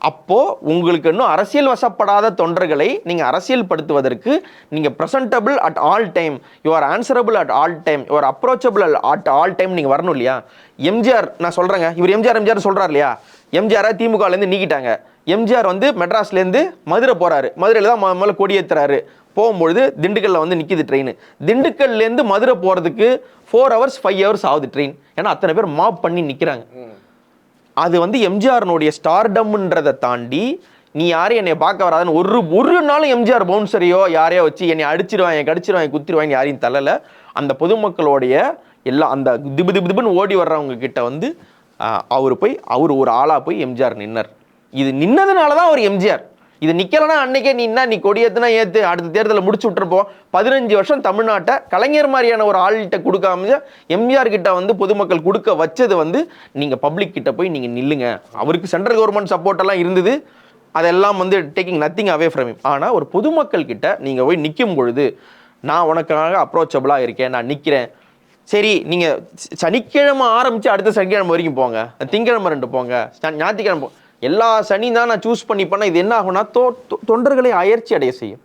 அப்போது உங்களுக்கு இன்னும் அரசியல் வசப்படாத தொண்டர்களை நீங்கள் அரசியல் படுத்துவதற்கு நீங்கள் presentable at all time your answerable at all time your approachable at all time நீங்கள் வரணும் இல்லையா? எம்ஜிஆர் நான் சொல்கிறேங்க இவர் எம்ஜிஆர் எம்ஜிஆர் சொல்கிறார் இல்லையா? எம்ஜிஆரை திமுகலேருந்து நீக்கிட்டாங்க. எம்ஜிஆர் வந்து மெட்ராஸ்லேருந்து மதுரை போகிறாரு மதுரையில் தான் முதல்ல கொடியேற்றுறாரு போகும்பொழுது திண்டுக்கல்ல வந்து நிற்கிது ட்ரெயின் திண்டுக்கல்லேருந்து மதுரை போகிறதுக்கு ஃபோர் ஹவர்ஸ் ஃபைவ் ஹவர்ஸ் ஆகுது ட்ரெயின் ஏன்னா அத்தனை பேர் மாப் பண்ணி நிற்கிறாங்க அது வந்து எம்ஜிஆர்னுடைய ஸ்டார்டம்ன்றதை தாண்டி நீ யாரும் என்னை பார்க்க வராதுன்னு ஒரு ஒரு நாளும் எம்ஜிஆர் பவுன்சரையோ யாரையோ வச்சு என்னை அடிச்சிருவாங்க கடிச்சிருவாங்க குத்திருவாங்க யாரையும் தள்ளலை. அந்த பொதுமக்களுடைய எல்லா அந்த திபு திபு திபுன்னு ஓடி வர்றவங்க கிட்ட வந்து அவர் போய் அவர் ஒரு ஆளாக போய் எம்ஜிஆர் நின்னர். இது நின்னதுனால தான் அவர் எம்ஜிஆர். இது நிக்கலனா அன்னைக்கே நீ என்ன நீ கொடியேத்துனா ஏத்து. அடுத்த தேர்தலில் முடிச்சு விட்டுருப்போம். பதினஞ்சு வருஷம் தமிழ்நாட்டை கலைஞர் மாதிரியான ஒரு ஆள்கிட்ட கொடுக்காம எம்ஜிஆர் கிட்ட வந்து பொதுமக்கள் கொடுக்க வச்சது வந்து நீங்க பப்ளிக் கிட்ட போய் நீங்க நில்லுங்க. அவருக்கு சென்ட்ரல் கவர்மெண்ட் சப்போர்ட் எல்லாம் இருந்தது. அதெல்லாம் வந்து taking nothing away from him ஆனால் ஒரு பொதுமக்கள் கிட்ட நீங்கள் போய் நிற்கும் பொழுது நான் உனக்காக அப்ரோச்சபிளாக இருக்கேன் நான் நிற்கிறேன் சரி நீங்கள் சனிக்கிழமை ஆரம்பித்து அடுத்த சனிக்கிழமை வரைக்கும் போங்க. திங்கிழமை ரெண்டு போங்க. ஞாயிற்றுக்கிழமை எல்லா சனி தான் நான் சூஸ் பண்ணி இது என்ன ஆகும்னா தொ- தொண்டர்களை அயற்சி அடைய செய்யும்.